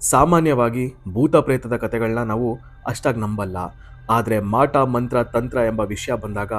ಸಾಮಾನ್ಯವಾಗಿ ಭೂತ ಪ್ರೇತದ ಕಥೆಗಳನ್ನ ನಾವು ಅಷ್ಟಾಗಿ ನಂಬಲ್ಲ. ಆದರೆ ಮಾಟ, ಮಂತ್ರ, ತಂತ್ರ ಎಂಬ ವಿಷಯ ಬಂದಾಗ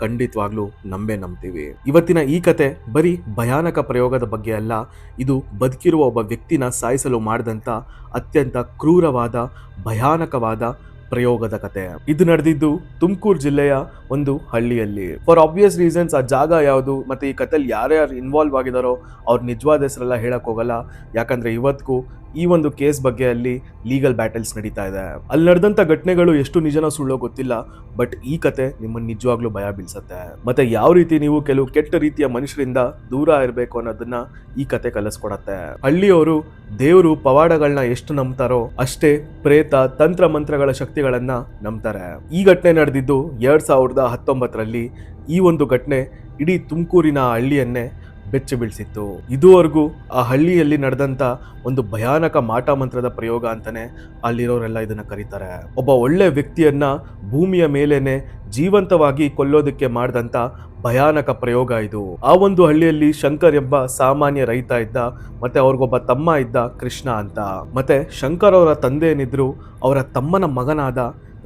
ಖಂಡಿತವಾಗ್ಲೂ ನಂಬೇ ನಂಬ್ತೀವಿ. ಇವತ್ತಿನ ಈ ಕತೆ ಬರೀ ಭಯಾನಕ ಪ್ರಯೋಗದ ಬಗ್ಗೆ ಅಲ್ಲ, ಇದು ಬದುಕಿರುವ ಒಬ್ಬ ವ್ಯಕ್ತಿನ ಸಾಯಿಸಲು ಮಾಡಿದಂಥ ಅತ್ಯಂತ ಕ್ರೂರವಾದ, ಭಯಾನಕವಾದ ಪ್ರಯೋಗದ ಕತೆ. ಇದು ನಡೆದಿದ್ದು ತುಮಕೂರು ಜಿಲ್ಲೆಯ ಒಂದು ಹಳ್ಳಿಯಲ್ಲಿ. ಫಾರ್ ಆಬ್ವಿಯಸ್ ರೀಸನ್ಸ್ ಆ ಜಾಗ ಯಾವುದು ಮತ್ತೆ ಈ ಕಥೆಯಲ್ಲಿ ಯಾರ್ಯಾರು ಇನ್ವಾಲ್ವ್ ಆಗಿದಾರೋ ಅವ್ರ ನಿಜವಾದ ಹೆಸರೆಲ್ಲ ಹೇಳಕ್ ಹೋಗಲ್ಲ. ಯಾಕಂದ್ರೆ ಇವತ್ತಿಗೂ ಈ ಒಂದು ಕೇಸ್ ಬಗ್ಗೆ ಅಲ್ಲಿ ಲೀಗಲ್ ಬ್ಯಾಟಲ್ಸ್ ನಡೀತಾ ಇದೆ. ಅಲ್ಲಿ ನಡೆದಂತ ಘಟನೆಗಳು ಎಷ್ಟು ನಿಜನ ಸುಳ್ಳೋ ಗೊತ್ತಿಲ್ಲ ಬಟ್ ಈ ಕತೆ ನಿಮ್ಮನ್ನು ನಿಜವಾಗ್ಲೂ ಭಯ ಬೀಳ್ಸತ್ತೆ. ಮತ್ತೆ ಯಾವ ರೀತಿ ನೀವು ಕೆಲವು ಕೆಟ್ಟ ರೀತಿಯ ಮನುಷ್ಯರಿಂದ ದೂರ ಇರಬೇಕು ಅನ್ನೋದನ್ನ ಈ ಕತೆ ಕಲಿಸ್ಕೊಡತ್ತೆ. ಹಳ್ಳಿಯವರು ದೇವರು ಪವಾಡಗಳನ್ನ ಎಷ್ಟು ನಂಬ್ತಾರೋ ಅಷ್ಟೇ ಪ್ರೇತ ತಂತ್ರ ಮಂತ್ರಗಳ ಶಕ್ತಿಗಳನ್ನ ನಂಬ್ತಾರೆ. ಈ ಘಟನೆ ನಡೆದಿದ್ದು ಎರಡ್ ಸಾವಿರದ ಹತ್ತೊಂಬತ್ತರಲ್ಲಿ ಈ ಒಂದು ಘಟನೆ ಇಡೀ ತುಮಕೂರಿನ ಹಳ್ಳಿಯನ್ನೇ ಬೆಚ್ಚಿ ಬೀಳಿಸಿತ್ತು. ಇದುವರೆಗೂ ಆ ಹಳ್ಳಿಯಲ್ಲಿ ನಡೆದಂತ ಒಂದು ಭಯಾನಕ ಮಾಟ ಮಂತ್ರದ ಪ್ರಯೋಗ ಅಂತಾನೆ ಅಲ್ಲಿರೋರೆಲ್ಲ ಇದನ್ನ ಕರೀತಾರೆ. ಒಬ್ಬ ಒಳ್ಳೆ ವ್ಯಕ್ತಿಯನ್ನ ಭೂಮಿಯ ಮೇಲೇನೆ ಜೀವಂತವಾಗಿ ಕೊಲ್ಲೋದಕ್ಕೆ ಮಾಡಿದಂತ ಭಯಾನಕ ಪ್ರಯೋಗ ಇದು. ಆ ಒಂದು ಹಳ್ಳಿಯಲ್ಲಿ ಶಂಕರ್ ಎಂಬ ಸಾಮಾನ್ಯ ರೈತ ಇದ್ದ ಮತ್ತೆ ಅವ್ರಿಗೊಬ್ಬ ತಮ್ಮ ಇದ್ದ ಕೃಷ್ಣ ಅಂತ. ಮತ್ತೆ ಶಂಕರ್ ಅವರ ತಂದೆ ಏನಿದ್ರು ಅವರ ತಮ್ಮನ ಮಗನಾದ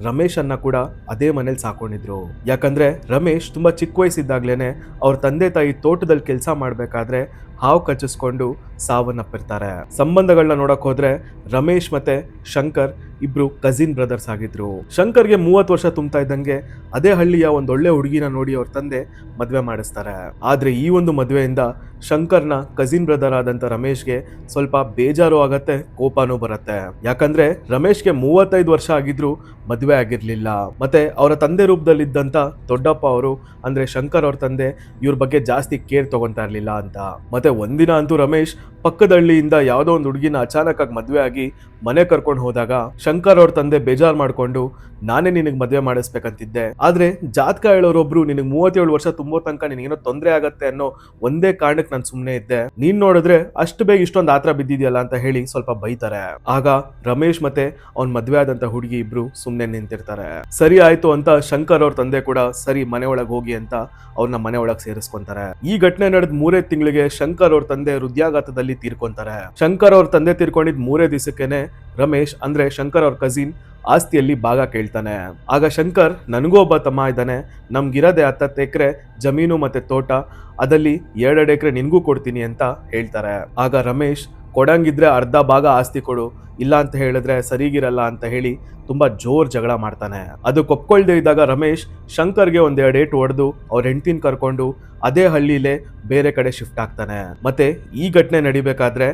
ರಮೇಶ್ ಅನ್ನ ಕೂಡ ಅದೇ ಮನೇಲಿ ಸಾಕೊಂಡಿದ್ರು. ಯಾಕಂದ್ರೆ ರಮೇಶ್ ತುಂಬಾ ಚಿಕ್ಕ ವಯಸ್ಸಿದ್ದಾಗ್ಲೇನೆ ಅವ್ರ ತಂದೆ ತಾಯಿ ತೋಟದಲ್ಲಿ ಕೆಲಸ ಮಾಡ್ಬೇಕಾದ್ರೆ ಹಾವು ಕಚ್ಚಿಸ್ಕೊಂಡು ಸಾವನ್ನಪ್ಪಿರ್ತಾರೆ. ಸಂಬಂಧಗಳನ್ನ ನೋಡಕ್ ಹೋದ್ರೆ ರಮೇಶ್ ಮತ್ತೆ ಶಂಕರ್ ಇಬ್ರು ಕಸಿನ್ ಬ್ರದರ್ಸ್ ಆಗಿದ್ರು. ಶಂಕರ್ಗೆ ಮೂವತ್ತು ವರ್ಷ ತುಂಬ್ತಾ ಇದ್ದಂಗೆ ಅದೇ ಹಳ್ಳಿಯ ಒಂದೊಳ್ಳೆ ಹುಡುಗಿನ ನೋಡಿ ಅವ್ರ ತಂದೆ ಮದ್ವೆ ಮಾಡಿಸ್ತಾರೆ. ಆದ್ರೆ ಈ ಒಂದು ಮದುವೆಯಿಂದ ಶಂಕರ್ನ ಕಸಿನ್ ಬ್ರದರ್ ಆದಂತ ರಮೇಶ್ಗೆ ಸ್ವಲ್ಪ ಬೇಜಾರು ಆಗತ್ತೆ, ಕೋಪನೂ ಬರುತ್ತೆ. ಯಾಕಂದ್ರೆ ರಮೇಶ್ಗೆ ಮೂವತ್ತೈದು ವರ್ಷ ಆಗಿದ್ರು ಮದುವೆ ಆಗಿರ್ಲಿಲ್ಲ. ಮತ್ತೆ ಅವರ ತಂದೆ ರೂಪದಲ್ಲಿದ್ದಂತ ದೊಡ್ಡಪ್ಪ ಅವರು ಅಂದ್ರೆ ಶಂಕರ್ ಅವ್ರ ತಂದೆ ಇವ್ರ ಬಗ್ಗೆ ಜಾಸ್ತಿ ಕೇರ್ ತಗೊಂತಾ ಇರ್ಲಿಲ್ಲ ಅಂತ. ಮತ್ತೆ ಒಂದಿನ ಅಂತೂ ರಮೇಶ್ ಪಕ್ಕದ ಹಳ್ಳಿಯಿಂದ ಯಾವ್ದೋ ಒಂದು ಹುಡುಗಿನ ಅಚಾನಕ್ ಆಗಿ ಮದ್ವೆ ಆಗಿ ಮನೆ ಕರ್ಕೊಂಡು ಹೋದಾಗ ಶಂಕರ್ ಅವ್ರ ತಂದೆ ಬೇಜಾರ್ ಮಾಡ್ಕೊಂಡು, ನಾನೇ ನಿನಗೆ ಮದ್ವೆ ಮಾಡಿಸ್ಬೇಕಂತಿದ್ದೆ. ಆದ್ರೆ ಜಾತಕ ಹೇಳೋರೊಬ್ರು ನಿನಗೆ ಮೂವತ್ತೇಳು ವರ್ಷ ತುಂಬೋ ತನಕ ನಿನಗೇನೋ ತೊಂದರೆ ಆಗತ್ತೆ ಅನ್ನೋ ಒಂದೇ ಕಾರಣಕ್ಕೆ ನಾನು ಸುಮ್ಮನೆ ಇದ್ದೆ. ನೀನ್ ನೋಡಿದ್ರೆ ಅಷ್ಟು ಬೇಗ ಇಷ್ಟೊಂದು ಆತ್ರ ಬಿದ್ದಿದ್ಯಲ್ಲ ಅಂತ ಹೇಳಿ ಸ್ವಲ್ಪ ಬೈತಾರೆ. ಆಗ ರಮೇಶ್ ಮತ್ತೆ ಅವ್ನ್ ಮದ್ವೆ ಆದಂತ ಹುಡುಗಿ ಇಬ್ರು ಸುಮ್ನೆ ನಿಂತಿರ್ತಾರೆ. ಸರಿ ಆಯ್ತು ಅಂತ ಶಂಕರ್ ಅವ್ರ ತಂದೆ ಕೂಡ, ಸರಿ ಮನೆ ಒಳಗ್ ಹೋಗಿ ಅಂತ ಅವ್ರನ್ನ ಮನೆ ಒಳಗ್ ಸೇರಿಸ್ಕೊಂತಾರೆ. ಈ ಘಟನೆ ನಡೆದ ಮೂರೇ ತಿಂಗಳಿಗೆ ಶಂಕರ್ ಅವ್ರ ತಂದೆ ಹೃದಯಾಘಾತದಲ್ಲಿ ತೀರ್ಕೊಂತಾರೆ. ಶಂಕರ್ ಅವ್ರ ತಂದೆ ತೀರ್ಕೊಂಡಿದ್ ಮೂರೇ ದಿವಸಕ್ಕೇನೆ ರಮೇಶ್ ಅಂದ್ರೆ ಶಂಕರ್ ಅವ್ರ ಕಸಿನ್ ಆಸ್ತಿಯಲ್ಲಿ ಭಾಗ ಕೇಳ್ತಾನೆ. ಆಗ ಶಂಕರ್, ನನಗೂ ಒಬ್ಬ ತಮ್ಮ ಇದ್ದಾನೆ. ನಮ್ಗಿರದೆ ಹತ್ತತ್ತು ಎಕರೆ ಜಮೀನು ಮತ್ತೆ ತೋಟ. ಅದಲ್ಲಿ ಎರಡೆರಡು ಎಕರೆ ನಿನ್ಗೂ ಕೊಡ್ತೀನಿ ಅಂತ ಹೇಳ್ತಾರೆ. ಆಗ ರಮೇಶ್ ಕೊಡಂಗಿದ್ರೆ ಅರ್ಧ ಭಾಗ ಆಸ್ತಿ ಕೊಡು, ಇಲ್ಲ ಅಂತ ಹೇಳಿದ್ರೆ ಸರಿಗಿರಲ್ಲ ಅಂತ ಹೇಳಿ ತುಂಬಾ ಜೋರ್ ಜಗಳ ಮಾಡ್ತಾನೆ. ಅದು ಕೊಪ್ಕೊಳ್ದೇ ಇದ್ದಾಗ ರಮೇಶ್ ಶಂಕರ್ಗೆ ಒಂದೆರಡು ಏಟು ಹೊಡೆದು ಅವ್ರ ಹೆಂಡತಿನ ಕರ್ಕೊಂಡು ಅದೇ ಹಳ್ಳಿಲೇ ಬೇರೆ ಕಡೆ ಶಿಫ್ಟ್ ಆಗ್ತಾನೆ. ಮತ್ತೆ ಈ ಘಟನೆ ನಡಿಬೇಕಾದ್ರೆ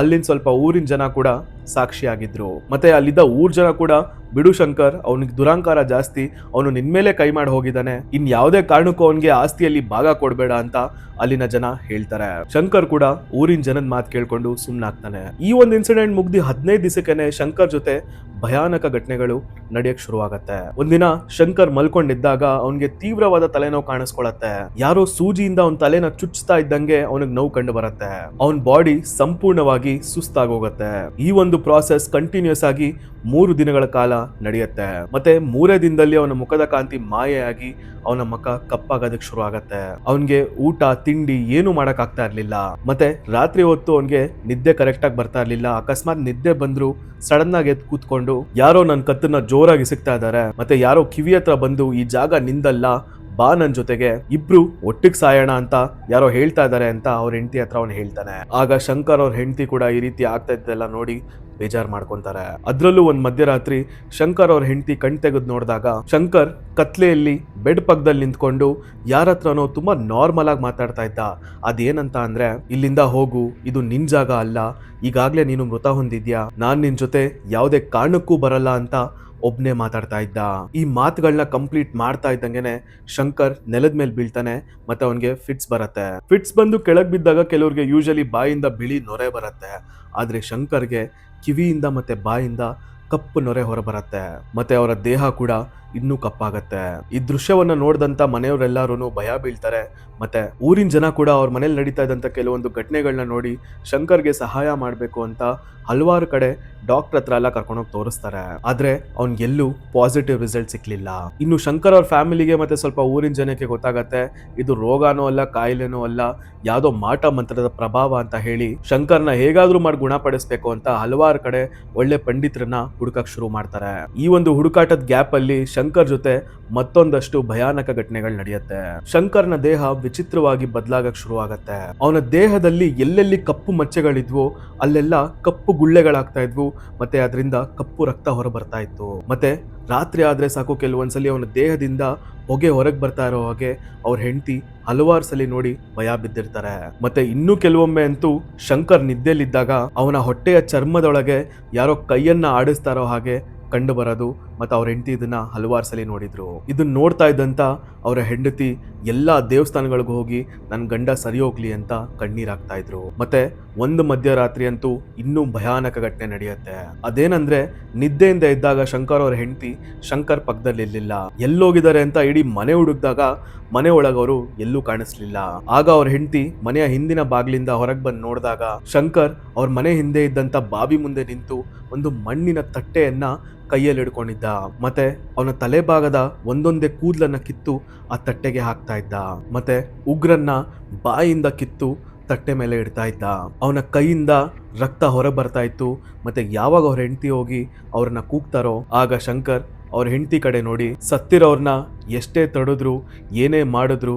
ಅಲ್ಲಿನ ಸ್ವಲ್ಪ ಊರಿನ ಜನ ಕೂಡ ಸಾಕ್ಷಿಯಾಗಿದ್ರು. ಮತ್ತೆ ಅಲ್ಲಿದ್ದ ಊರ್ ಜನ ಕೂಡ, ಬಿಡು ಶಂಕರ್, ಅವನಿಗೆ ದುರಾಂಕಾರ ಜಾಸ್ತಿ, ಅವನು ನಿನ್ಮೇಲೆ ಕೈ ಮಾಡಿ ಹೋಗಿದ್ದಾನೆ ಇನ್ ಯಾವುದೇ ಕಾರಣಕ್ಕೂ ಅವನಿಗೆ ಆಸ್ತಿಯಲ್ಲಿ ಭಾಗ ಕೊಡಬೇಡ ಅಂತ ಅಲ್ಲಿನ ಜನ ಹೇಳ್ತಾರೆ. ಶಂಕರ್ ಕೂಡ ಊರಿನ ಜನದ ಮಾತು ಕೇಳ್ಕೊಂಡು ಸುಮ್ಮನಾಗ್ತಾನೆ ಈ ಒಂದು ಇನ್ಸಿಡೆಂಟ್ ಮುಗ್ದಿ ಹದಿನೈದು ದಿವಸಕ್ಕೆ ಶಂಕರ್ ಜೊತೆ ಭಯಾನಕ ಘಟನೆಗಳು ನಡೆಯಕ್ ಶುರುವಾಗತ್ತೆ. ಒಂದಿನ ಶಂಕರ್ ಮಲ್ಕೊಂಡಿದ್ದಾಗ ಅವನಿಗೆ ತೀವ್ರವಾದ ತಲೆನೋವು ಕಾಣಿಸ್ಕೊಳತ್ತೆ. ಯಾರೋ ಸೂಜಿಯಿಂದ ಅವನ ತಲೆನ ಚುಚ್ತಾ ಇದ್ದಂಗೆ ಅವನಿಗೆ ನೋವು ಕಂಡು ಬರುತ್ತೆ. ಅವನ ಬಾಡಿ ಸಂಪೂರ್ಣವಾಗಿ ಸುಸ್ತಾಗೋಗತ್ತೆ ಈ ಒಂದು ಪ್ರಾಸೆಸ್ ಕಂಟಿನ್ಯೂಸ್ ಆಗಿ ಮೂರು ದಿನಗಳ ಕಾಲ ನಡೆಯುತ್ತೆ. ಮತ್ತೆ ಮೂರೇ ದಿನದಲ್ಲಿ ಅವನ ಮುಖದ ಕಾಂತಿ ಮಾಯೆಯಾಗಿ ಅವನ ಮುಖ ಕಪ್ಪಾಗೋದಕ್ಕೆ ಶುರು ಆಗತ್ತೆ. ಅವನ್ಗೆ ಊಟ, ತಿಂಡಿ ಏನು ಮಾಡಕ್ ಆಗ್ತಾ ಇರ್ಲಿಲ್ಲ. ಮತ್ತೆ ರಾತ್ರಿ ಹೊತ್ತು ಅವನ್ಗೆ ನಿದ್ದೆ ಕರೆಕ್ಟ್ ಆಗಿ ಬರ್ತಾ ಇರ್ಲಿಲ್ಲ. ಅಕಸ್ಮಾತ್ ನಿದ್ದೆ ಬಂದ್ರು ಸಡನ್ ಆಗಿ ಎದ್ದು ಕೂತ್ಕೊಂಡು ಯಾರೋ ನನ್ನ ಕತ್ತನ್ನ ಜೋರಾಗಿ ಸಿಗ್ತಾ ಇದಾರೆ ಮತ್ತೆ ಯಾರೋ ಕಿವಿ ಹತ್ರ ಬಂದು ಈ ಜಾಗ ನಿಂದಲ್ಲ ಬಾ ನನ್ ಜೊತೆಗೆ, ಇಬ್ರು ಒಟ್ಟಿಗೆ ಸಾಯೋಣ ಅಂತ ಯಾರೋ ಹೇಳ್ತಾ ಇದ್ದಾರೆ ಅಂತ ಅವ್ರ ಹೆಂಡತಿ ಹತ್ರ ಅವ್ನು ಹೇಳ್ತಾನೆ. ಆಗ ಶಂಕರ್ ಅವ್ರ ಹೆಂಡತಿ ಕೂಡ ಈ ರೀತಿ ಆಗ್ತಾ ಇದ್ದೆಲ್ಲ ನೋಡಿ ಬೇಜಾರ್ ಮಾಡ್ಕೊಂತಾರೆ. ಅದ್ರಲ್ಲೂ ಒಂದ್ ಮಧ್ಯರಾತ್ರಿ ಶಂಕರ್ ಅವ್ರ ಹೆಂಡತಿ ಕಣ್ ತೆಗೆದು ನೋಡಿದಾಗ ಶಂಕರ್ ಕತ್ಲೆಯಲ್ಲಿ ಬೆಡ್ ಪಕ್ಕದಲ್ಲಿ ನಿಂತ್ಕೊಂಡು ಯಾರ ಹತ್ರನೋ ತುಂಬಾ ನಾರ್ಮಲ್ ಆಗಿ ಮಾತಾಡ್ತಾ ಇದ್ದ. ಅದೇನಂತ ಅಂದ್ರೆ, ಇಲ್ಲಿಂದ ಹೋಗು, ಇದು ನಿನ್ ಜಾಗ ಅಲ್ಲ, ಈಗಾಗ್ಲೇ ನೀನು ಮೃತ ಹೊಂದಿದ್ಯಾ, ನಾನ್ ನಿನ್ ಜೊತೆ ಯಾವುದೇ ಕಾರಣಕ್ಕೂ ಬರಲ್ಲ ಅಂತ ಒಬ್ನೇ ಮಾತಾಡ್ತಾ ಇದ್ದ. ಈ ಮಾತುಗಳನ್ನ ಕಂಪ್ಲೀಟ್ ಮಾಡ್ತಾ ಇದ್ದಂಗೆನೆ ಶಂಕರ್ ನೆಲದ ಮೇಲೆ ಬೀಳ್ತಾನೆ, ಮತ್ತೆ ಅವನಿಗೆ ಫಿಟ್ಸ್ ಬರುತ್ತೆ. ಫಿಟ್ಸ್ ಬಂದು ಕೆಳಗ್ ಬಿದ್ದಾಗ ಕೆಲವ್ರಿಗೆ ಯೂಶಲಿ ಬಾಯಿಂದ ಬಿಳಿ ನೊರೆ ಬರುತ್ತೆ. ಆದ್ರೆ ಶಂಕರ್ಗೆ ಕಿವಿಯಿಂದ ಮತ್ತೆ ಬಾಯಿಂದ ಕಪ್ಪು ನೊರೆ ಹೊರಬರತ್ತೆ. ಮತ್ತೆ ಅವರ ದೇಹ ಕೂಡ ಇನ್ನೂ ಕಪ್ಪಾಗತ್ತೆ. ಈ ದೃಶ್ಯವನ್ನ ನೋಡಿದಂತ ಮನೆಯವರೆಲ್ಲರೂ ಭಯ ಬೀಳ್ತಾರೆ. ಮತ್ತೆ ಊರಿನ ಜನ ಕೂಡ ಅವ್ರ ಮನೇಲಿ ನಡೀತಾ ಇದ್ದಂತ ಕೆಲವೊಂದು ಘಟನೆಗಳನ್ನ ನೋಡಿ ಶಂಕರ್ಗೆ ಸಹಾಯ ಮಾಡಬೇಕು ಅಂತ ಹಲವಾರು ಕಡೆ ಡಾಕ್ಟರ್ ಹತ್ರ ಎಲ್ಲ ಕರ್ಕೊಂಡೋಗಿ ತೋರಿಸ್ತಾರೆ. ಆದ್ರೆ ಅವ್ನ್ ಎಲ್ಲೂ ಪಾಸಿಟಿವ್ ರಿಸಲ್ಟ್ ಸಿಕ್ಲಿಲ್ಲ. ಇನ್ನು ಶಂಕರ್ ಅವ್ರ ಫ್ಯಾಮಿಲಿಗೆ ಮತ್ತೆ ಸ್ವಲ್ಪ ಊರಿನ ಜನಕ್ಕೆ ಗೊತ್ತಾಗತ್ತೆ. ಇದು ರೋಗನೂ ಅಲ್ಲ, ಕಾಯಿಲೆನೂ ಅಲ್ಲ, ಯಾವುದೋ ಮಾಟ ಮಂತ್ರದ ಪ್ರಭಾವ ಅಂತ ಹೇಳಿ ಶಂಕರ್ನ ಹೇಗಾದ್ರೂ ಮಾಡಿ ಗುಣಪಡಿಸ್ಬೇಕು ಅಂತ ಹಲವಾರು ಕಡೆ ಒಳ್ಳೆ ಪಂಡಿತರನ್ನ ಹುಡುಕಕ್ ಶುರು ಮಾಡ್ತಾರೆ. ಈ ಒಂದು ಹುಡುಕಾಟದ ಗ್ಯಾಪ್ ಅಲ್ಲಿ ಶಂಕರ್ ಜೊತೆ ಮತ್ತೊಂದಷ್ಟು ಭಯಾನಕ ಘಟನೆಗಳು ನಡೆಯುತ್ತೆ. ಶಂಕರ್ನ ದೇಹ ವಿಚಿತ್ರವಾಗಿ ಬದಲಾಗಕ್ ಶುರುವಾಗತ್ತೆ. ಅವನ ದೇಹದಲ್ಲಿ ಎಲ್ಲೆಲ್ಲಿ ಕಪ್ಪು ಮಚ್ಚೆಗಳಿದ್ವು ಅಲ್ಲೆಲ್ಲ ಕಪ್ಪು ಗುಳ್ಳೆಗಳಾಗ್ತಾ ಇದ್ವು, ಮತ್ತೆ ಅದರಿಂದ ಕಪ್ಪು ರಕ್ತ ಹೊರ ಬರ್ತಾ ಇತ್ತು. ಮತ್ತೆ ರಾತ್ರಿ ಆದ್ರೆ ಸಾಕು, ಕೆಲವೊಂದ್ಸಲಿ ಅವನ ದೇಹದಿಂದ ಹೊಗೆ ಹೊರಗೆ ಬರ್ತಾ ಇರೋ ಹಾಗೆ ಅವ್ರ ಹೆಂಡತಿ ಹಲವಾರು ಸಲ ನೋಡಿ ಭಯ ಬಿದ್ದಿರ್ತಾರೆ. ಮತ್ತೆ ಇನ್ನೂ ಕೆಲವೊಮ್ಮೆ ಅಂತೂ ಶಂಕರ್ ನಿದ್ದೆಲಿದ್ದಾಗ ಅವನ ಹೊಟ್ಟೆಯ ಚರ್ಮದೊಳಗೆ ಯಾರೋ ಕೈಯನ್ನ ಆಡಿಸ್ತಾರೋ ಹಾಗೆ ಕಂಡು ಬರೋದು ಮತ್ತೆ ಅವ್ರ ಹೆಂಡತಿ ಇದನ್ನು ಹಲವಾರು ಸಲ ನೋಡಿದರು. ಇದನ್ನ ನೋಡ್ತಾ ಇದ್ದಂಥ ಅವರ ಹೆಂಡತಿ ಎಲ್ಲ ದೇವಸ್ಥಾನಗಳಿಗೂ ಹೋಗಿ ನನ್ನ ಗಂಡ ಸರಿ ಹೋಗ್ಲಿ ಅಂತ ಕಣ್ಣೀರಾಗ್ತಾ ಇದ್ರು. ಮತ್ತೆ ಒಂದು ಮಧ್ಯರಾತ್ರಿ ಅಂತೂ ಇನ್ನೂ ಭಯಾನಕ ಘಟನೆ ನಡೆಯುತ್ತೆ. ಅದೇನಂದ್ರೆ, ನಿದ್ದೆಯಿಂದ ಇದ್ದಾಗ ಶಂಕರ್ ಅವ್ರ ಹೆಂಡತಿ ಶಂಕರ್ ಪಕ್ಕದಲ್ಲಿ ಇರ್ಲಿಲ್ಲ. ಎಲ್ಲೋಗಿದ್ದಾರೆ ಅಂತ ಇಡೀ ಮನೆ ಹುಡುಕ್ದಾಗ ಮನೆ ಒಳಗವರು ಎಲ್ಲೂ ಕಾಣಿಸ್ಲಿಲ್ಲ. ಆಗ ಅವ್ರ ಹೆಂಡತಿ ಮನೆಯ ಹಿಂದಿನ ಬಾಗಿಲಿಂದ ಹೊರಗೆ ಬಂದು ನೋಡಿದಾಗ ಶಂಕರ್ ಅವ್ರ ಮನೆ ಹಿಂದೆ ಇದ್ದಂತ ಬಾವಿ ಮುಂದೆ ನಿಂತು ಒಂದು ಮಣ್ಣಿನ ತಟ್ಟೆಯನ್ನ ಕೈಯಲ್ಲಿ ಹಿಡ್ಕೊಂಡಿದ್ದ ಮತ್ತೆ ಅವನ ತಲೆ ಭಾಗದ ಒಂದೊಂದೇ ಕೂದಲನ್ನ ಕಿತ್ತು ಆ ತಟ್ಟೆಗೆ ಹಾಕ್ತಾ ಇದ್ದ. ಮತ್ತೆ ಉಗ್ರನ್ನ ಬಾಯಿಂದ ಕಿತ್ತು ತಟ್ಟೆ ಮೇಲೆ ಇಡ್ತಾ ಇದ್ದ. ಅವನ ಕೈಯಿಂದ ರಕ್ತ ಹೊರ ಬರ್ತಾ ಇತ್ತು. ಮತ್ತೆ ಯಾವಾಗ ಅವ್ರ ಹೆಂಡತಿ ಹೋಗಿ ಅವ್ರನ್ನ ಕೂಗ್ತಾರೋ, ಆಗ ಶಂಕರ್ ಅವ್ರ ಹೆಂಡತಿ ಕಡೆ ನೋಡಿ ಸತ್ತಿರೋರ್ನ ಎಷ್ಟೇ ತಡೆದ್ರು, ಏನೇ ಮಾಡಿದ್ರು,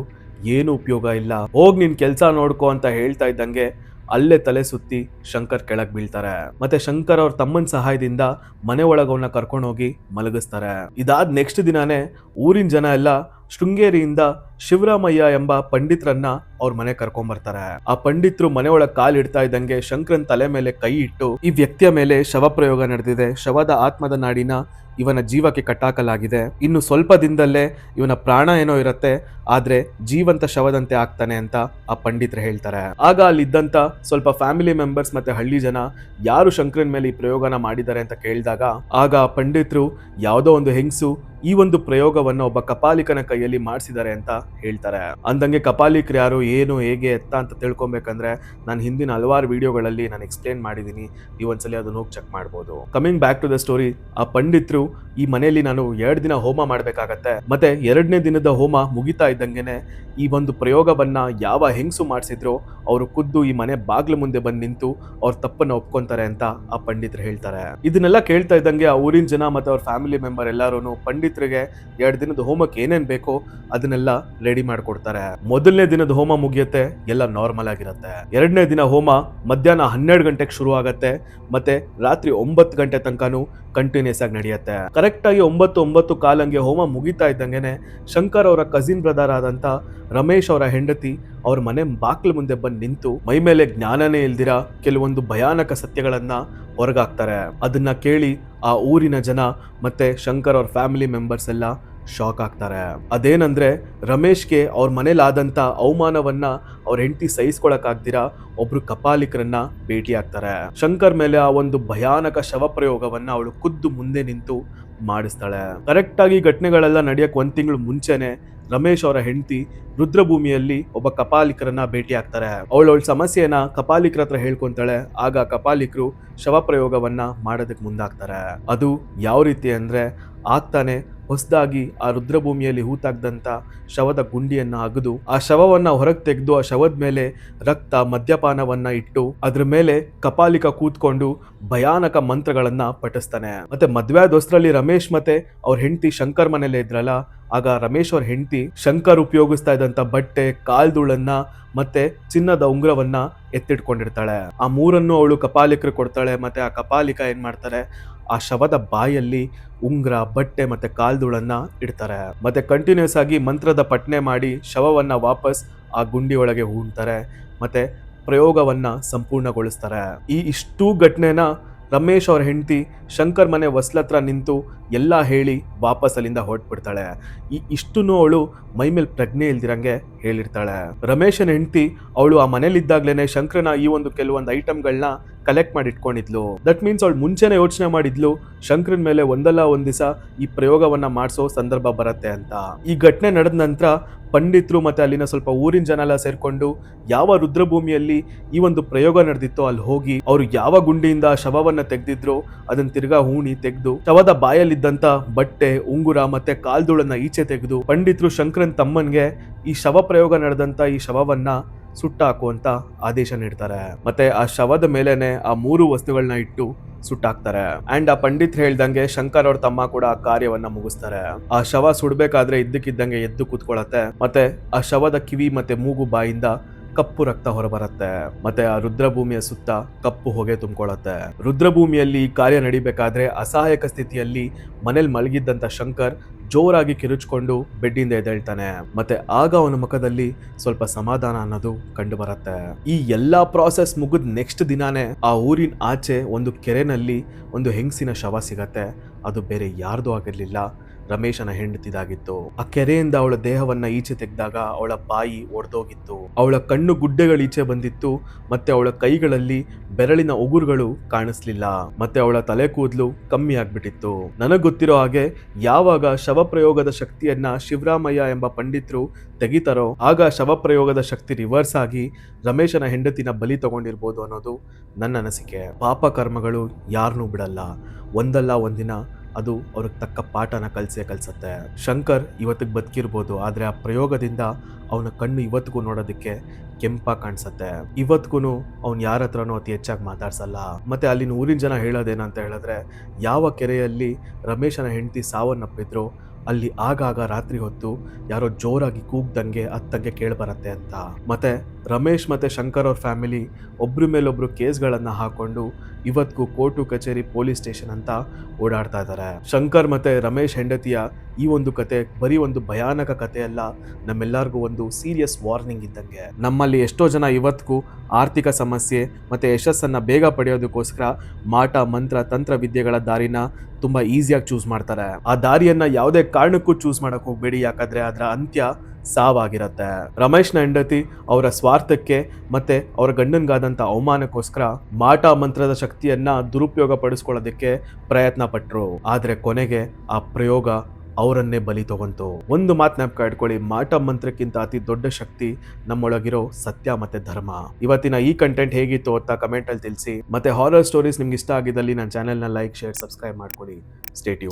ಏನು ಉಪಯೋಗ ಇಲ್ಲ. ಹೋಗ್ ನಿನ್ ಕೆಲಸ ನೋಡ್ಕೋ ಅಂತ ಹೇಳ್ತಾ ಇದ್ದಂಗೆ ಅಲ್ಲೇ ತಲೆ ಸುತ್ತಿ ಶಂಕರ್ ಕೆಳಗ್ ಬೀಳ್ತಾರೆ. ಮತ್ತೆ ಶಂಕರ್ ಅವ್ರ ತಮ್ಮನ ಸಹಾಯದಿಂದ ಮನೆ ಒಳಗವನ್ನ ಕರ್ಕೊಂಡು ಹೋಗಿ ಮಲಗಿಸ್ತಾರೆ. ಇದಾದ ನೆಕ್ಸ್ಟ್ ದಿನಾನೇ ಊರಿನ ಜನ ಎಲ್ಲ ಶೃಂಗೇರಿಯಿಂದ ಶಿವರಾಮಯ್ಯ ಎಂಬ ಪಂಡಿತರನ್ನ ಅವ್ರ ಮನೆ ಕರ್ಕೊಂಡ್ ಬರ್ತಾರೆ ಆ ಪಂಡಿತರು ಮನೆಯೊಳಗೆ ಕಾಲ್ ಇಡ್ತಾ ಇದ್ದಂಗೆ ಶಂಕರನ್ ತಲೆ ಮೇಲೆ ಕೈ ಇಟ್ಟು ಈ ವ್ಯಕ್ತಿಯ ಮೇಲೆ ಶವ ಪ್ರಯೋಗ ನಡೆದಿದೆ. ಶವದ ಆತ್ಮದ ನಾಡಿನ ಇವನ ಜೀವಕ್ಕೆ ಕಟ್ಟಾಕಲಾಗಿದೆ. ಇನ್ನು ಸ್ವಲ್ಪ ದಿನದಲ್ಲೇ ಇವನ ಪ್ರಾಣ ಏನೋ ಇರತ್ತೆ, ಆದ್ರೆ ಜೀವಂತ ಶವದಂತೆ ಆಗ್ತಾನೆ ಅಂತ ಆ ಪಂಡಿತರು ಹೇಳ್ತಾರೆ. ಆಗ ಅಲ್ಲಿದ್ದಂತ ಸ್ವಲ್ಪ ಫ್ಯಾಮಿಲಿ ಮೆಂಬರ್ಸ್ ಮತ್ತೆ ಹಳ್ಳಿ ಜನ ಯಾರು ಶಂಕರನ್ ಮೇಲೆ ಈ ಪ್ರಯೋಗನ ಮಾಡಿದ್ದಾರೆ ಅಂತ ಕೇಳಿದಾಗ ಆಗ ಆ ಪಂಡಿತರು ಯಾವುದೋ ಒಂದು ಹೆಂಗಸು ಈ ಒಂದು ಪ್ರಯೋಗವನ್ನು ಒಬ್ಬ ಕಪಾಲಿಕನ ಕೈಯಲ್ಲಿ ಮಾಡಿಸಿದ್ದಾರೆ ಅಂತ ಹೇಳ್ತಾರೆ. ಅಂದಂಗೆ ಕಪಾಲಿಕ್ರು ಯಾರು, ಏನು, ಹೇಗೆ, ಎತ್ತ ಅಂತ ತಿಳ್ಕೊಬೇಕಂದ್ರೆ ನಾನು ಹಿಂದಿನ ಹಲವಾರು ವಿಡಿಯೋಗಳಲ್ಲಿ ನಾನು ಎಕ್ಸ್ಪ್ಲೇನ್ ಮಾಡಿದ್ದೀನಿ ನೀವು ಒಂದ್ಸಲಿ ಅದನ್ನ ಹೋಗಿ ಚೆಕ್ ಮಾಡ್ಬೋದು. Coming back to the story ಆ ಪಂಡಿತರು ಈ ಮನೆಯಲ್ಲಿ ನಾನು ಎರಡು ದಿನ ಹೋಮ ಮಾಡಬೇಕಾಗತ್ತೆ. ಮತ್ತೆ ಎರಡನೇ ದಿನದ ಹೋಮ ಮುಗಿತಾ ಇದ್ದಂಗೆನೆ ಈ ಒಂದು ಪ್ರಯೋಗವನ್ನ ಯಾವ ಹೆಂಗಸು ಮಾಡಿಸಿದ್ರು ಅವರು ಖುದ್ದು ಈ ಮನೆ ಬಾಗ್ಲ ಮುಂದೆ ಬಂದು ನಿಂತು ಅವ್ರ ತಪ್ಪನ್ನ ಒಪ್ಕೊಂತಾರೆ ಅಂತ ಆ ಪಂಡಿತರು ಹೇಳ್ತಾರೆ. ಇದನ್ನೆಲ್ಲ ಕೇಳ್ತಾ ಇದ್ದಂಗೆ ಆ ಊರಿನ ಜನ ಮತ್ತೆ ಅವ್ರ ಫ್ಯಾಮಿಲಿ ಮೆಂಬರ್ ಎಲ್ಲರೂ ಪಂಡಿತರಿಗೆ ಎರಡು ದಿನದ ಹೋಮಕ್ಕೆ ಏನೇನು ಬೇಕೋ ಅದನ್ನೆಲ್ಲ ರೆಡಿ ಮಾಡ್ಕೊಡ್ತಾರೆ. ಮೊದಲನೇ ದಿನದ ಹೋಮ ಮುಗಿಯುತ್ತೆ, ಎಲ್ಲ ನಾರ್ಮಲ್ ಆಗಿರುತ್ತೆ. ಎರಡನೇ ದಿನ ಹೋಮ ಮಧ್ಯಾಹ್ನ ಹನ್ನೆರಡು ಗಂಟೆಗೆ ಶುರು ಆಗತ್ತೆ ಮತ್ತೆ ರಾತ್ರಿ ಒಂಬತ್ತು ಗಂಟೆ ತನಕನೂ ಕಂಟಿನ್ಯೂಸ್ ಆಗಿ ನಡೆಯುತ್ತೆ. ಕರೆಕ್ಟ್ ಆಗಿ ಒಂಬತ್ತು ಒಂಬತ್ತು ಕಾಲಂಗೆ ಹೋಮ ಮುಗಿತಾ ಇದ್ದಂಗೆನೆ ಶಂಕರ್ ಅವರ ಕಸಿನ್ ಬ್ರದರ್ ಆದಂತ ರಮೇಶ್ ಅವರ ಹೆಂಡತಿ ಅವ್ರ ಮನೆ ಬಾಕ್ಲ ಮುಂದೆ ಬಂದು ನಿಂತು ಮೈ ಮೇಲೆ ಜ್ಞಾನನೇ ಇಲ್ದಿರ ಕೆಲವೊಂದು ಭಯಾನಕ ಸತ್ಯಗಳನ್ನ ಹೊರಗಾಕ್ತಾರೆ. ಅದನ್ನ ಕೇಳಿ ಆ ಊರಿನ ಜನ ಮತ್ತೆ ಶಂಕರ್ ಅವ್ರ ಫ್ಯಾಮಿಲಿ ಮೆಂಬರ್ಸ್ ಎಲ್ಲ ಶಾಕ್ ಆಗ್ತಾರೆ. ಅದೇನಂದ್ರೆ, ರಮೇಶ್ಗೆ ಅವ್ರ ಮನೇಲಾದಂಥ ಅವಮಾನವನ್ನ ಅವ್ರ ಹೆಂಡತಿ ಸಹಿಸ್ಕೊಳಕ್ ಒಬ್ರು ಕಪಾಲಿಕರನ್ನ ಭೇಟಿ ಆಗ್ತಾರೆ. ಶಂಕರ್ ಮೇಲೆ ಆ ಒಂದು ಭಯಾನಕ ಶವ ಪ್ರಯೋಗವನ್ನ ಅವಳು ಖುದ್ದು ಮುಂದೆ ನಿಂತು ಮಾಡಿಸ್ತಾಳೆ. ಕರೆಕ್ಟ್ ಆಗಿ ಘಟನೆಗಳೆಲ್ಲ ನಡೆಯಕ್ ಒಂದ್ ತಿಂಗಳು ಮುಂಚೆನೆ ರಮೇಶ್ ಅವರ ಹೆಂಡತಿ ರುದ್ರಭೂಮಿಯಲ್ಲಿ ಒಬ್ಬ ಕಪಾಲಿಕರನ್ನ ಭೇಟಿ ಆಗ್ತಾರೆ. ಅವಳು ಅವಳ ಸಮಸ್ಯೆನ ಕಪಾಲಿಕರ ಹತ್ರ ಹೇಳ್ಕೊಂತಾಳೆ. ಆಗ ಕಪಾಲಿಕರು ಶವ ಪ್ರಯೋಗವನ್ನ ಮಾಡೋದಕ್ಕೆ ಮುಂದಾಗ್ತಾರೆ. ಅದು ಯಾವ ರೀತಿ ಅಂದ್ರೆ ಆಗ್ತಾನೆ ಹೊಸದಾಗಿ ಆ ರುದ್ರಭೂಮಿಯಲ್ಲಿ ಹೂತಾಗ್ದಂಥ ಶವದ ಗುಂಡಿಯನ್ನು ಅಗದು ಆ ಶವವನ್ನು ಹೊರಗೆ ತೆಗೆದು ಆ ಶವದ ಮೇಲೆ ರಕ್ತ, ಮದ್ಯಪಾನವನ್ನು ಇಟ್ಟು ಅದ್ರ ಮೇಲೆ ಕಪಾಲಿಕ ಕೂತ್ಕೊಂಡು ಭಯಾನಕ ಮಂತ್ರಗಳನ್ನ ಪಠಿಸ್ತಾನೆ. ಮತ್ತೆ ಮದ್ವೆ ದೋಸ್ತರಲ್ಲಿ ರಮೇಶ್ ಮತ್ತೆ ಅವ್ರ ಹೆಂಡತಿ ಶಂಕರ್ ಮನೇಲೆ ಇದ್ರಲ್ಲ, ಆಗ ರಮೇಶ್ ಅವ್ರ ಹೆಂಡತಿ ಶಂಕರ್ ಉಪಯೋಗಿಸ್ತಾ ಇದ್ದಂತ ಬಟ್ಟೆ ಕಾಲ್ದುಳನ್ನ ಮತ್ತೆ ಚಿನ್ನದ ಉಂಗ್ರವನ್ನ ಎತ್ತಿಟ್ಕೊಂಡಿರ್ತಾಳೆ. ಆ ಮೂರನ್ನು ಅವಳು ಕಪಾಲಿಕರು ಕೊಡ್ತಾಳೆ, ಮತ್ತೆ ಆ ಕಪಾಲಿಕ ಏನ್ ಮಾಡ್ತಾರೆ, ಆ ಶವದ ಬಾಯಲ್ಲಿ ಉಂಗ್ರ, ಬಟ್ಟೆ ಮತ್ತೆ ಕಾಲ್ದುಳನ್ನ ಇಡ್ತಾರೆ. ಮತ್ತೆ ಕಂಟಿನ್ಯೂಸ್ ಆಗಿ ಮಂತ್ರದ ಪಠನೆ ಮಾಡಿ ಶವವನ್ನ ವಾಪಸ್ ಆ ಗುಂಡಿ ಒಳಗೆ ಹೂಣ್ತಾರೆ. ಮತ್ತೆ ಪ್ರಯೋಗವನ್ನ ಸಂಪೂರ್ಣಗೊಳಿಸ್ತಾರೆ. ಈ ಇಷ್ಟೂ ಘಟನೆನ ರಮೇಶ್ ಅವ್ರ ಹೆಂಡತಿ ಶಂಕರ್ ಮನೆ ವಸ್ಲತ್ರ ನಿಂತು ಎಲ್ಲ ಹೇಳಿ ವಾಪಸ್ ಅಲ್ಲಿಂದ ಹೊರಟ್ಬಿಡ್ತಾಳೆ. ಈ ಇಷ್ಟನ್ನು ಅವಳು ಮೈ ಮೇಲೆ ಪ್ರಜ್ಞೆ ಇಲ್ದಿರಂಗೆ ಹೇಳಿರ್ತಾಳೆ. ರಮೇಶನ ಹೆಂಡತಿ ಅವಳು ಆ ಮನೇಲಿದ್ದಾಗ್ಲೇನೆ ಶಂಕರನ ಈ ಒಂದು ಕೆಲವೊಂದು ಐಟಮ್ಗಳನ್ನ ಕಲೆಕ್ಟ್ ಮಾಡಿ ಇಟ್ಕೊಂಡಿದ್ಲು ದಟ್ ಮೀನ್ಸ್ ಅವಳು ಮುಂಚೆನೆ ಯೋಚನೆ ಮಾಡಿದ್ಲು, ಶಂಕರನ್ ಮೇಲೆ ಒಂದಲ್ಲ ಒಂದ್ ದಿವಸ ಈ ಪ್ರಯೋಗವನ್ನ ಮಾಡಿಸೋ ಸಂದರ್ಭ ಬರುತ್ತೆ ಅಂತ. ಈ ಘಟನೆ ನಡೆದ ನಂತರ ಪಂಡಿತರು ಮತ್ತೆ ಅಲ್ಲಿನ ಸ್ವಲ್ಪ ಊರಿನ ಜನ ಎಲ್ಲ ಸೇರ್ಕೊಂಡು ಯಾವ ರುದ್ರಭೂಮಿಯಲ್ಲಿ ಈ ಒಂದು ಪ್ರಯೋಗ ನಡೆದಿತ್ತೋ ಅಲ್ಲಿ ಹೋಗಿ ಅವರು ಯಾವ ಗುಂಡಿಯಿಂದ ಶವವನ್ನ ತೆಗೆದಿದ್ರು ಅದನ್ನ ತಿರ್ಗಾ ಹೂಣಿ ತೆಗೆದು ಶವದ ಬಾಯಲ್ಲಿದ್ದಂತ ಬಟ್ಟೆ, ಉಂಗುರ ಮತ್ತೆ ಕಾಲ್ದುಳನ್ನ ಈಚೆ ತೆಗೆದು ಪಂಡಿತರು ಶಂಕರನ್ ತಮ್ಮನ್ಗೆ ಈ ಶವ ಪ್ರಯೋಗ ನಡೆದಂತ ಈ ಶವವನ್ನ ಸುಟ್ಟಾಕು ಅಂತ ಆದೇಶ ನೀಡ್ತಾರೆ. ಮತ್ತೆ ಆ ಶವದ ಮೇಲೆನೆ ಆ ಮೂರು ವಸ್ತುಗಳನ್ನ ಇಟ್ಟು ಸುಟ್ಟಾಕ್ತಾರೆ. ಅಂಡ್ ಆ ಪಂಡಿತ್ ಹೇಳ್ದಂಗೆ ಶಂಕರ್ ಅವ್ರ ತಮ್ಮ ಕೂಡ ಆ ಕಾರ್ಯವನ್ನ ಮುಗಿಸ್ತಾರೆ. ಆ ಶವ ಸುಡ್ಬೇಕಾದ್ರೆ ಇದ್ದಕ್ಕಿದ್ದಂಗೆ ಎದ್ದು ಕೂತ್ಕೊಳತ್ತೆ. ಮತ್ತೆ ಆ ಶವದ ಕಿವಿ ಮತ್ತೆ ಮೂಗು ಬಾಯಿಂದ ಕಪ್ಪು ರಕ್ತ ಹೊರಬರುತ್ತೆ, ಮತ್ತೆ ಆ ರುದ್ರಭೂಮಿಯ ಸುತ್ತ ಕಪ್ಪು ಹೊಗೆ ತುಂಬಿಕೊಳ್ಳುತ್ತೆ ರುದ್ರಭೂಮಿಯಲ್ಲಿ ಕಾರ್ಯ ನಡಿಬೇಕಾದ್ರೆ ಅಸಹಾಯಕ ಸ್ಥಿತಿಯಲ್ಲಿ ಮನೇಲಿ ಮಲಗಿದ್ದಂತ ಶಂಕರ್ ಜೋರಾಗಿ ಕಿರುಚ್ಕೊಂಡು ಬೆಡ್ಡಿಂದ ಎದ್ದೇಳ್ತಾನೆ. ಮತ್ತೆ ಆಗ ಅವನ ಮುಖದಲ್ಲಿ ಸ್ವಲ್ಪ ಸಮಾಧಾನ ಅನ್ನೋದು ಕಂಡು ಬರುತ್ತೆ ಈ ಎಲ್ಲಾ ಪ್ರಾಸೆಸ್ ಮುಗಿದ ನೆಕ್ಸ್ಟ್ ದಿನಾನೇ ಆ ಊರಿನ ಆಚೆ ಒಂದು ಕೆರೆನಲ್ಲಿ ಒಂದು ಹೆಂಗಸಿನ ಶವ ಸಿಗತ್ತೆ. ಅದು ಬೇರೆ ಯಾರ್ದು ಆಗಿರ್ಲಿಲ್ಲ. ರಮೇಶನ ಹೆಂಡತಿದಾಗಿತ್ತು. ಆ ಕೆರೆಯಿಂದ ಅವಳ ದೇಹವನ್ನ ಈಚೆ ತೆಗೆದಾಗ ಅವಳ ಬಾಯಿ ಒಡೆದೋಗಿತ್ತು. ಅವಳ ಕಣ್ಣು ಗುಡ್ಡೆಗಳು ಈಚೆ ಬಂದಿತ್ತು. ಮತ್ತೆ ಅವಳ ಕೈಗಳಲ್ಲಿ ಬೆರಳಿನ ಉಗುರುಗಳು ಕಾಣಿಸ್ಲಿಲ್ಲ. ಮತ್ತೆ ಅವಳ ತಲೆ ಕೂದಲು ಕಮ್ಮಿ ಆಗ್ಬಿಟ್ಟಿತ್ತು. ನನಗ್ ಗೊತ್ತಿರೋ ಹಾಗೆ ಯಾವಾಗ ಶವ ಪ್ರಯೋಗದ ಶಕ್ತಿಯನ್ನ ಶಿವರಾಮಯ್ಯ ಎಂಬ ಪಂಡಿತರು ತೆಗಿತಾರೋ, ಆಗ ಶವ ಪ್ರಯೋಗದ ಶಕ್ತಿ ರಿವರ್ಸ್ ಆಗಿ ರಮೇಶನ ಹೆಂಡತಿನ ಬಲಿ ತಗೊಂಡಿರ್ಬೋದು ಅನ್ನೋದು ನನ್ನ ಅನಿಸಿಕೆ. ಪಾಪ ಕರ್ಮಗಳು ಯಾರನ್ನೂ ಬಿಡಲ್ಲ. ಒಂದಲ್ಲ ಒಂದಿನ ಅದು ಅವ್ರಿಗೆ ತಕ್ಕ ಪಾಠನ ಕಲಿಸೇ ಕಲಿಸುತ್ತೆ. ಶಂಕರ್ ಇವತ್ತಿಗೆ ಬದುಕಿರ್ಬೋದು, ಆದರೆ ಆ ಪ್ರಯೋಗದಿಂದ ಅವನ ಕಣ್ಣು ಇವತ್ತಿಗೂ ನೋಡೋದಕ್ಕೆ ಕೆಂಪ ಕಾಣಿಸುತ್ತೆ. ಇವತ್ತಿಗೂ ಅವ್ನು ಯಾರ ಹತ್ರನೂ ಅತಿ ಹೆಚ್ಚಾಗಿ ಮಾತಾಡ್ಸಲ್ಲ. ಮತ್ತೆ ಅಲ್ಲಿನ ಊರಿನ ಜನ ಹೇಳೋದೇನಂತ ಹೇಳಿದ್ರೆ, ಯಾವ ಕೆರೆಯಲ್ಲಿ ರಮೇಶನ ಹೆಂಡತಿ ಸಾವನ್ನಪ್ಪಿದ್ರು, ಅಲ್ಲಿ ಆಗಾಗ ರಾತ್ರಿ ಹೊತ್ತು ಯಾರೋ ಜೋರಾಗಿ ಕೂಗ್ದಂಗೆ ಅತ್ತಂಗೆ ಕೇಳ್ಬರತ್ತೆ ಅಂತ. ಮತ್ತೆ ರಮೇಶ್ ಮತ್ತೆ ಶಂಕರ್ ಅವ್ರ ಫ್ಯಾಮಿಲಿ ಒಬ್ರ ಮೇಲೊಬ್ರು ಕೇಸ್ಗಳನ್ನು ಹಾಕೊಂಡು ಇವತ್ತಿಗೂ ಕೋರ್ಟು ಕಚೇರಿ ಪೊಲೀಸ್ ಸ್ಟೇಷನ್ ಅಂತ ಓಡಾಡ್ತಾ ಇದ್ದಾರೆ ಶಂಕರ್ ಮತ್ತೆ ರಮೇಶ್ ಹೆಂಡತಿಯ ಈ ಒಂದು ಕತೆ ಬರೀ ಒಂದು ಭಯಾನಕ ಕತೆ ಅಲ್ಲ ನಮ್ಮೆಲ್ಲರಿಗೂ ಒಂದು ಸೀರಿಯಸ್ ವಾರ್ನಿಂಗ್ ಇದ್ದಂಗೆ. ನಮ್ಮಲ್ಲಿ ಎಷ್ಟೋ ಜನ ಇವತ್ತಿಗೂ ಆರ್ಥಿಕ ಸಮಸ್ಯೆ ಮತ್ತೆ ಯಶಸ್ಸನ್ನ ಬೇಗ ಪಡೆಯೋದಕ್ಕೋಸ್ಕರ ಮಾಟ, ಮಂತ್ರ, ತಂತ್ರ ವಿದ್ಯೆಗಳ ದಾರಿನ ತುಂಬಾ ಈಸಿಯಾಗಿ ಚೂಸ್ ಮಾಡ್ತಾರೆ. ಆ ದಾರಿಯನ್ನ ಯಾವುದೇ ಕಾರಣಕ್ಕೂ ಚೂಸ್ ಮಾಡಕ್ ಹೋಗ್ಬೇಡಿ, ಯಾಕಂದ್ರೆ ಅದರ ಅಂತ್ಯ ಸಾವಾಗಿರತ್ತೆ. ರಮೇಶ್ನ ಹೆಂಡತಿ ಅವರ ಸ್ವಾರ್ಥಕ್ಕೆ ಮತ್ತೆ ಅವರ ಗಂಡನ್ಗಾದಂತ ಅವಮಾನಕ್ಕೋಸ್ಕರ ಮಾಟ ಮಂತ್ರದ ಶಕ್ತಿಯನ್ನ ದುರುಪಯೋಗ ಪಡಿಸ್ಕೊಳ್ಳೋದಕ್ಕೆ ಪ್ರಯತ್ನ ಪಟ್ರು. ಆದ್ರೆ ಕೊನೆಗೆ ಆ ಪ್ರಯೋಗ ಅವರನ್ನೇ ಬಲಿ ತಗೊಂತು. ಒಂದು ಮಾತು ಜ್ಞಾಪಕ ಇಟ್ಕೊಳ್ಳಿ ಮಾಟ ಮಂತ್ರಕ್ಕಿಂತ ಅತಿ ದೊಡ್ಡ ಶಕ್ತಿ ನಮ್ಮೊಳಗಿರೋ ಸತ್ಯ ಮತ್ತೆ ಧರ್ಮ. ಇವತ್ತಿನ ಈ ಕಂಟೆಂಟ್ ಹೇಗಿತ್ತು ಅಂತ ಕಮೆಂಟ್ ಅಲ್ಲಿ ತಿಳಿಸಿ. ಮತ್ತೆ ಹಾರರ್ ಸ್ಟೋರೀಸ್ ನಿಮ್ಗೆ ಇಷ್ಟ ಆಗಿದ್ದಲ್ಲಿ ನನ್ನ ಚಾನೆಲ್ನ ಲೈಕ್ ಶೇರ್ ಸಬ್ಸ್ಕ್ರೈಬ್ ಮಾಡ್ಕೊಡಿ. ಸ್ಟೇಟಿ